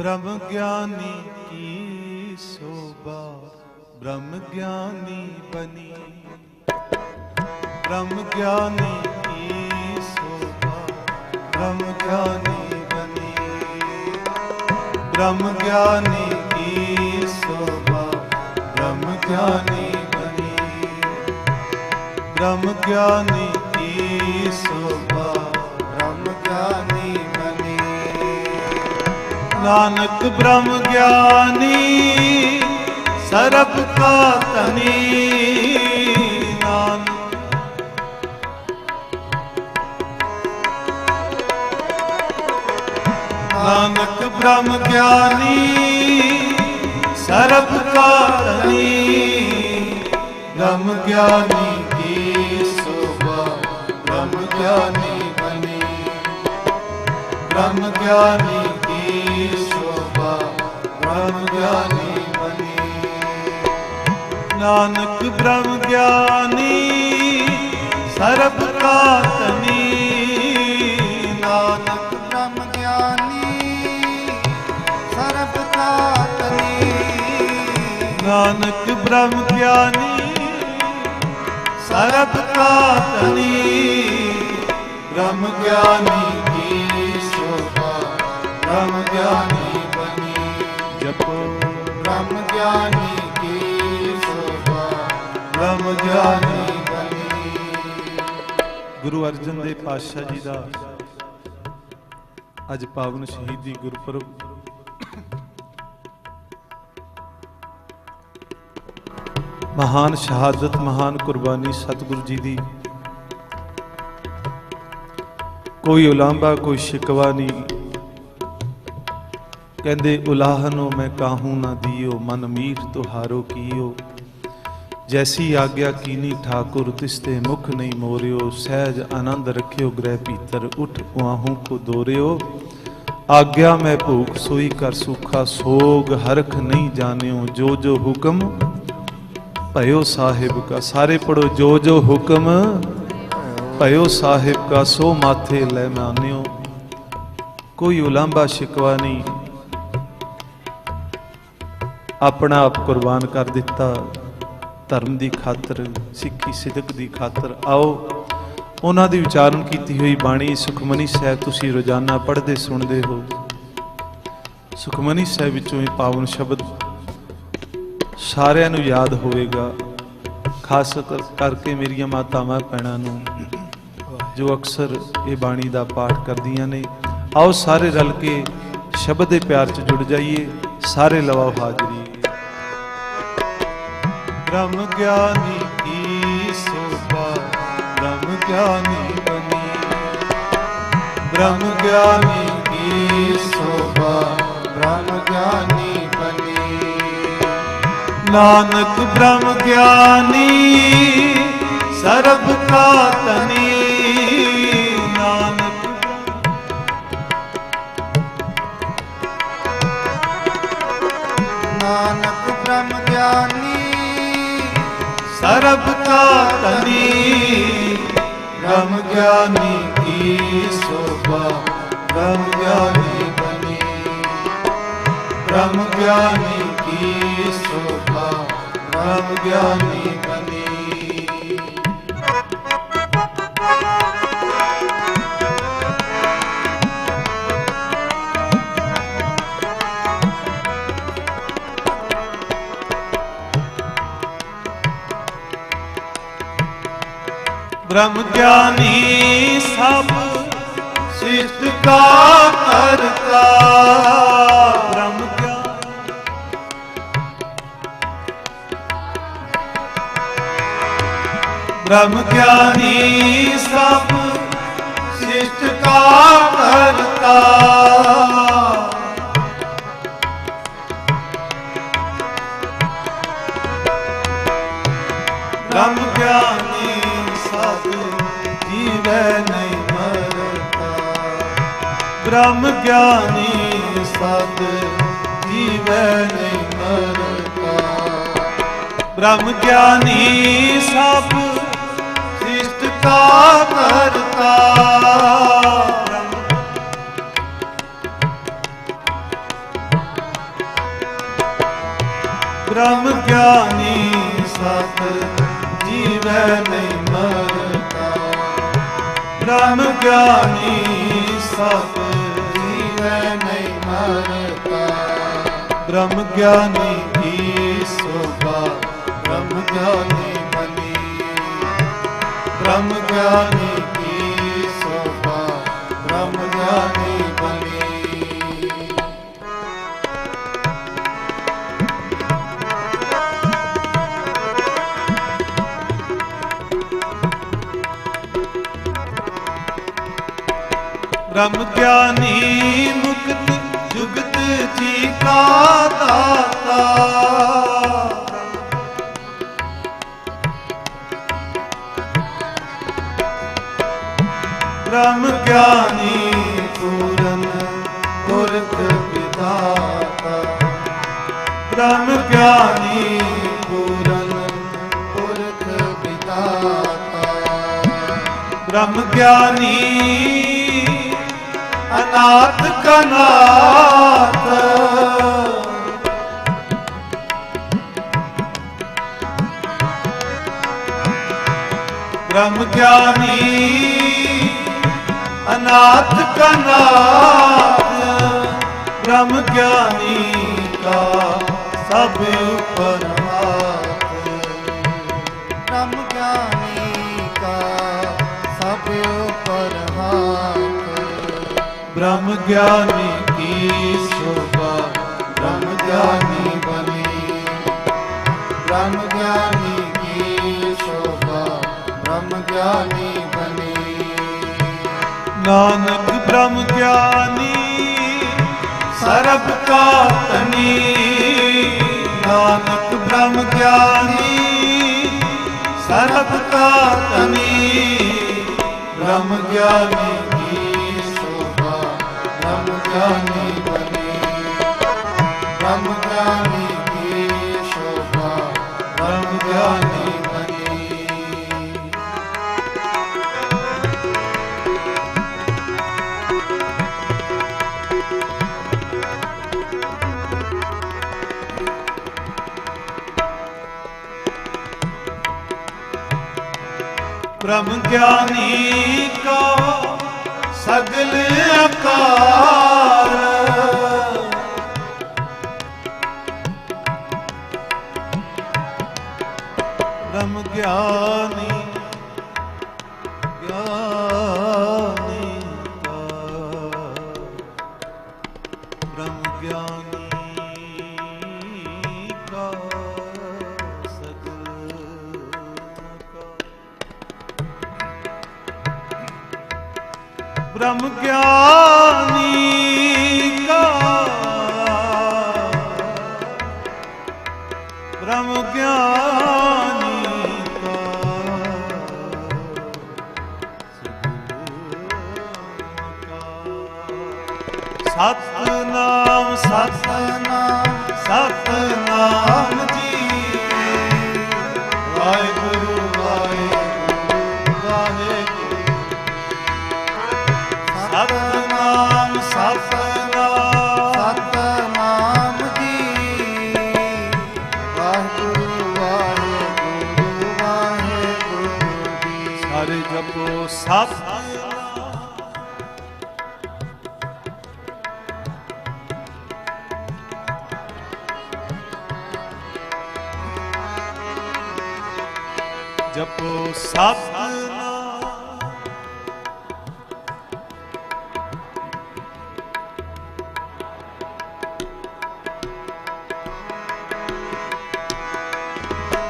ਬ੍ਰਹਮ ਗਿਆਨੀ ਕੀ ਸੋਭਾ? ਬ੍ਰਹਮ ਗਿਆਨੀ ਬਨੀ ਬ੍ਰਹਮ ਗਿਆਨੀ ਕੀ ਸੋਭਾ? ਬ੍ਰਹਮ ਗਿਆਨੀ ਬਨੀ ਬ੍ਰਹਮ ਗਿਆਨੀ ਕੀ ਸੋਭਾ? ਬ੍ਰਹਮ ਗਿਆਨੀ ਬਨੀ ਬ੍ਰਹਮ ਗਿਆਨੀ ਕੀ ਸੋਭਾ? ਬ੍ਰਹਮ ਗਿਆਨੀ ਨਾਨਕ ਬ੍ਰਹਮ ਗਿਆਨੀ, ਸਰਬ ਕਾ ਧਨੀ ਨਾਨਕ। ਬ੍ਰਹਮ ਗਿਆਨੀ, ਸਰਬ ਕਾ ਧਨੀ, ਬ੍ਰਹਮ ਗਿਆਨੀ ਕੀ ਸੋਭਾ, ਬ੍ਰਹਮ ਗਿਆਨੀ ਬਨੀ ਬ੍ਰਹਮ ਗਿਆਨੀ ਬ੍ਰਹਮ ਗਿਆਨੀ ਬਨੀ ਨਾਨਕ ਬ੍ਰਹਮ ਗਿਆਨੀ, ਸਰਬ ਕਾ ਧਨੀ ਨਾਨਕ ਬ੍ਰਹਮ ਗਿਆਨੀ, ਸਰਬ ਕਾ ਤਨੀ ਨਾਨਕ ਬ੍ਰਹਮ ਗਿਆਨੀ, ਸਰਬ ਕਾ ਧਨੀ ਬ੍ਰਹਮ ਗਿਆਨੀ ਕੀ ਸ਼ੋਭਾ, ਬ੍ਰਹਮ ਗਿਆਨੀ ਜਪੋ। ਬ੍ਰਹਮ ਗਿਆਨੀ ਕੀ ਸੋਭਾ ਬ੍ਰਹਮ ਗਿਆਨੀ ਗੁਰੂ ਅਰਜਨ ਦੇਵ ਪਾਤਸ਼ਾਹ ਜੀ ਦਾ ਅੱਜ ਪਾਵਨ ਸ਼ਹੀਦੀ ਗੁਰਪੁਰਬ। ਮਹਾਨ ਸ਼ਹਾਦਤ ਮਹਾਨ ਕੁਰਬਾਨੀ ਸਤਿਗੁਰੂ ਜੀ ਦੀ। ਕੋਈ ਉਲਾਂਭਾ ਕੋਈ ਸ਼ਿਕਵਾ ਨਹੀਂ। ਕਹਿੰਦੇ, ਉਲਾਹਨੋ, ਮੈਂ ਕਾਹੂ ਨਾ ਦਿਓ, ਮਨ ਮੀਠ ਤੁਹਾਰੋ ਕੀਓ। ਜੈਸੀ ਆਗਿਆ ਕੀਨੀ ਠਾਕੁਰ, ਤਿਸਤੇ ਮੁਖ ਨਹੀਂ ਮੋਰਿਓ। ਸਹਿਜ ਆਨੰਦ ਰਖਿਓ, ਗ੍ਰਹਿ ਭੀਤਰ ਉਠ ਉਆਹੂ ਕੋ ਦੋਰਿਓ। ਆਗਿਆ ਮੈਂ ਭੂਖ ਸੋਈ ਕਰ ਸੁਖਾ, ਸੋਗ ਹਰਖ ਨਹੀਂ ਜਾਣਿਓ। ਜੋ ਜੋ ਹੁਕਮ ਭਇਓ ਸਾਹਿਬ ਕਾ, ਸਾਰੇ ਪੜੋ ਜੋ ਜੋ ਹੁਕਮ ਭਇਓ ਸਾਹਿਬ ਕਾ, ਸੋ ਮਾਥੇ ਲੈ ਮਾਨਿਓ। ਕੋਈ ਉਲਾਂਭਾ ਸ਼ਿਕਵਾ ਨਹੀਂ ਆਪਣਾ ਆਪ ਕੁਰਬਾਨ ਕਰ ਦਿੱਤਾ। ਧਰਮ ਦੀ ਖਾਤਰ, ਸਿੱਖੀ ਸਿਦਕ ਦੀ ਖਾਤਰ। ਆਓ, ਉਹਨਾਂ ਦੀ ਵਿਚਾਰਨ ਕੀਤੀ ਹੋਈ ਬਾਣੀ ਸੁਖਮਨੀ ਸਾਹਿਬ ਤੁਸੀਂ ਰੋਜ਼ਾਨਾ ਪੜ੍ਹਦੇ, ਸੁਣਦੇ ਹੋ। ਸੁਖਮਨੀ ਸਾਹਿਬ ਵਿੱਚੋਂ ਇਹ ਪਾਵਨ ਸ਼ਬਦ ਸਾਰਿਆਂ ਨੂੰ ਯਾਦ ਹੋਵੇਗਾ। ਖਾਸ ਕਰ- ਕਰਕੇ ਮੇਰੀਆਂ ਮਾਤਾਵਾਂ ਭੈਣਾਂ ਨੂੰ, ਜੋ ਅਕਸਰ ਇਹ ਬਾਣੀ ਦਾ ਪਾਠ ਕਰਦੀਆਂ ਨੇ। ਆਓ ਸਾਰੇ ਰਲ ਕੇ ਸ਼ਬਦ ਦੇ ਪਿਆਰ 'ਚ ਜੁੜ ਜਾਈਏ, ਸਾਰੇ ਲਵਾਓ ਹਾਜ਼ਰੀ। ਬ੍ਰਹਮ ਗਿਆਨੀ ਕੀ ਸੋਭਾ ਬ੍ਰਹਮ ਗਿਆਨੀ ਬਣੀ। ਬ੍ਰਹਮ ਗਿਆਨੀ ਕੀ ਸੋਭਾ, ਬ੍ਰਹਮ ਗਿਆਨੀ ਬਣੀ। ਨਾਨਕ ਬ੍ਰਹਮ ਗਿਆਨੀ, ਸਰਬ ਕਾ ਤਨੀ ਸਰਬ ਕਾ ਤਨੀ ਬ੍ਰਹਮ ਗਿਆਨੀ ਕੀ ਸੋਭਾ ਬ੍ਰਹਮ ਗਿਆਨੀ ਬਨੀ ਬ੍ਰਹਮ ਗਿਆਨੀ ਕੀ ਸੋਭਾ ਬ੍ਰਹਮ ਗਿਆਨੀ ਬ੍ਰਹਮ ਗਿਆਨੀ ਸਭ ਸਿਸ਼ਟ ਕਾ ਕਰਤਾ। ਬ੍ਰਹਮ ਗਿਆਨੀ। ਬ੍ਰਹਮ ਗਿਆਨੀ ਸਭ ਸਿਸ਼ਟ ਕਾ ਕਰਤਾ। ਬ੍ਰਹਮ ਗਿਆਨੀ ਬ੍ਰਹਮ ਗਿਆਨੀ ਸਤ ਜੀਵੈ ਨਹੀਂ ਮਰਤਾ। ਬ੍ਰਹਮ ਗਿਆਨੀ ਸਭ ਸ੍ਰਿਸ਼ਟ ਕਾ ਕਰਤਾ। ਬ੍ਰਹਮ ਬ੍ਰਹਮ ਗਿਆਨੀ ਸਤ ਜੀਵੈ ਨਹੀਂ ਬ੍ਰਹਮ ਗਿਆਨੀ ਸਤ ਜੀਵੈ ਨਹੀਂ ਮਰਤਾ ਬ੍ਰਹਮ ਗਿਆਨੀ ਕੀ ਸੋਭਾ, ਬ੍ਰਹਮ ਗਿਆਨੀ ਬਣੀ। ਬ੍ਰਹਮ ਗਿਆਨੀ ਕੀ ਸੋਭਾ, ਬ੍ਰਹਮ ਗਿਆਨੀ ਬ੍ਰਹਮ ਗਿਆਨੀ ਮੁਕਤ ਜੁਗਤ ਜੀ ਕਾ ਦਾਤਾ। ਬ੍ਰਹਮ ਗਿਆਨੀ ਪੂਰਨ ਪੁਰਖ ਵਿਦਾਤਾ ਬ੍ਰਹਮ ਗਿਆਨੀ ਪੂਰਨ ਪੁਰਖ ਵਿਦਾਤਾ ਬ੍ਰਹਮ ਗਿਆਨੀ ਅਨਾਥ ਕਨਾਥ ਬ੍ਰਹਮ ਗਿਆਨੀ ਅਨਾਥ ਕਨਾਥ ਬ੍ਰਹਮ ਗਿਆਨੀ ਕਾ ਸਭ ਉਪਰ ਬ੍ਰਹਮ ਗਿਆਨੀ ਕੀ ਸ਼ੋਭਾ, ਬ੍ਰਹਮ ਗਿਆਨੀ ਬਣੀ। ਬ੍ਰਹਮ ਗਿਆਨੀ ਕੀ ਸ਼ੋਭਾ, ਬ੍ਰਹਮ ਗਿਆਨੀ ਬਣੀ। ਨਾਨਕ ਬ੍ਰਹਮ ਗਿਆਨੀ, ਸਰਬ ਕਾ ਧਨੀ ਨਾਨਕ ਬ੍ਰਹਮ ਗਿਆਨੀ, ਸਰਬ ਕਾ ਧਨੀ ਬ੍ਰਹਮ ਗਿਆਨੀ ਗਿਆਨੀ ਬਣੀ ਬ੍ਰਹਮ ਗਿਆਨੀ ਕੀ ਸ਼ੋਭਾ ਬ੍ਰਹਮ ਗਿਆਨੀ ਬਣੀ ਬ੍ਰਹਮ ਗਿਆਨੀ ਕਾ ਸਗਲ ਆਕਾਰ ਸਤਨਾਮ ਸਤਨਾਮ ਸਤਨਾਮ।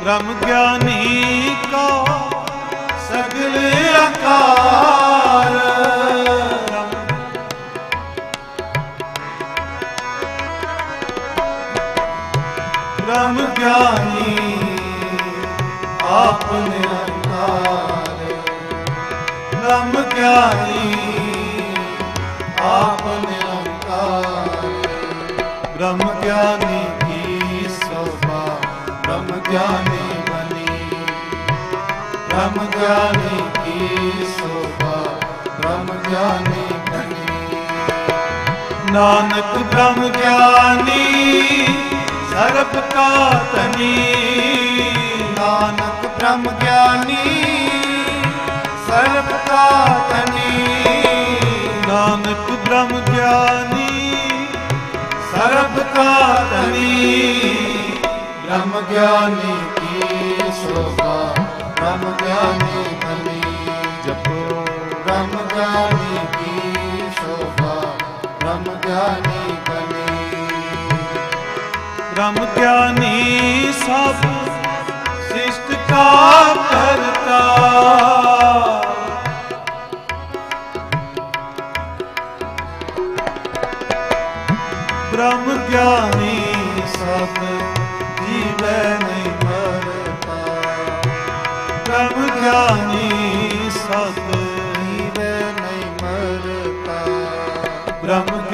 ਬ੍ਰਹਮ ਗਿਆਨੀ ਕਾ ਸਗਲ ਆਕਾਰ। ਬ੍ਰਹਮ ਗਿਆਨੀ ਨਾਨਕ ਬ੍ਰਹਮ ਗਿਆਨੀ, ਸਰਬ ਕਾ ਤਨੀ ਨਾਨਕ ਬ੍ਰਹਮ ਗਿਆਨੀ, ਸਰਬ ਕਾ ਤਨੀ ਨਾਨਕ ਬ੍ਰਹਮ ਗਿਆਨੀ, ਸਰਬ ਕਾ ਤਨੀ ਬ੍ਰਹਮ ਗਿਆਨੀ ਕੀ ਸੋਭਾ, ਬ੍ਰਹਮ ਗਿਆਨੀ ਗਿਆਨੀ ਬਨੀ ਬ੍ਰਹਮ ਗਿਆਨੀ ਸਭ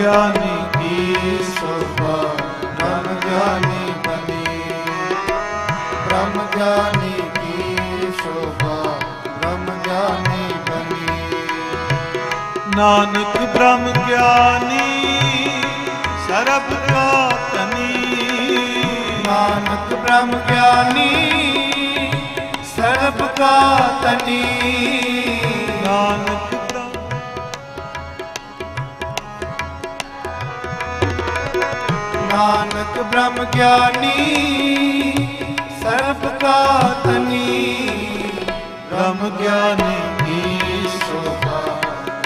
ਗਿਆਨੀ ਕੀ ਸ਼ੋਭਾ ਬ੍ਰਹਮ ਗਿਆਨੀ ਬਨੀ ਬ੍ਰਹਮ ਗਿਆਨੀ ਕੀ ਸ਼ੋਭਾ ਬ੍ਰਹਮ ਗਿਆਨੀ ਬਨੀ ਨਾਨਕ ਬ੍ਰਹਮ ਗਿਆਨੀ, ਸਰਬ ਕਾ ਤਨੀ ਨਾਨਕ ਬ੍ਰਹਮ ਗਿਆਨੀ, ਸਰਬ ਕਾ ਤਨੀ ਨਾਨਕ ਨਾਨਕ ਬ੍ਰਹਮ ਗਿਆਨੀ, ਸਰਬ ਕਾ ਤਨੀ ਬ੍ਰਹਮ ਗਿਆਨੀ ਕੀ ਸ਼ੋਭਾ,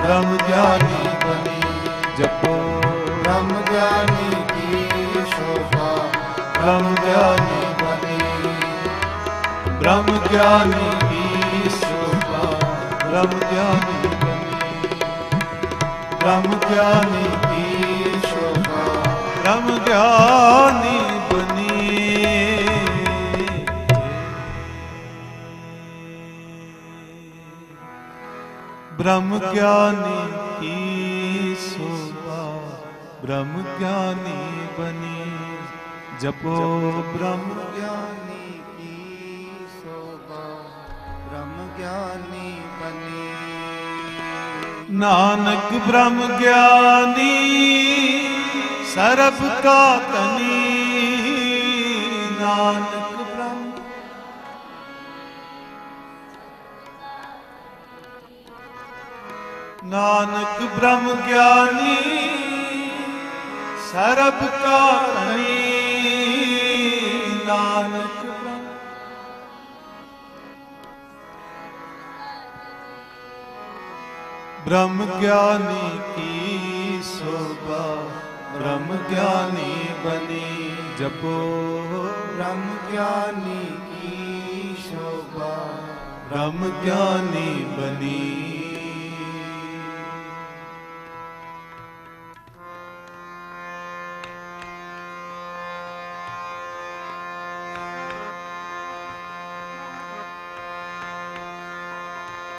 ਬ੍ਰਹਮ ਗਿਆਨੀ ਬਨੀ ਜਪੋ। ਬ੍ਰਹਮ ਗਿਆਨੀ ਕੀ ਸ਼ੋਭਾ, ਬ੍ਰਹਮ ਗਿਆਨੀ ਬਨੀ ਬ੍ਰਹਮ ਗਿਆਨੀ ਕੀ ਸ਼ੋਭਾ, ਬ੍ਰਹਮ ਗਿਆਨੀ ਬਨੀ ਬ੍ਰਹਮ ਗਿਆਨੀ ਬ੍ਰਹਮ ਗਿਆਨੀ ਬਨੀ ਬ੍ਰਹਮ ਗਿਆਨੀ ਕੀ ਸੋਭਾ, ਬ੍ਰਹਮ ਗਿਆਨੀ ਬਨੀ ਜਪੋ ਬ੍ਰਹਮ ਗਿਆਨੀ ਕੀ ਸ਼ੋਭਾ, ਬ੍ਰਹਮ ਗਿਆਨੀ ਬਨੀ ਨਾਨਕ ਬ੍ਰਹਮ ਗਿਆਨੀ ਸਰਬ ਕਾ ਤਨੀ ਨਾਨਕ ਬ੍ਰਹਮ ਨਾਨਕ ਬ੍ਰਹਮ ਗਿਆਨੀ, ਸਰਬ ਕਾ ਤਨੀ ਨਾਨਕ ਬ੍ਰਹਮ ਗਿਆਨੀ ਕੀ ਸੋਭਾ ਬ੍ਰਹਮ ਗਿਆਨੀ ਬਨੀ ਜਪੋ। ਬ੍ਰਹਮ ਗਿਆਨੀ ਕੀ ਸ਼ੋਭਾ। ਬ੍ਰਹਮ ਗਿਆਨੀ ਬਨੀ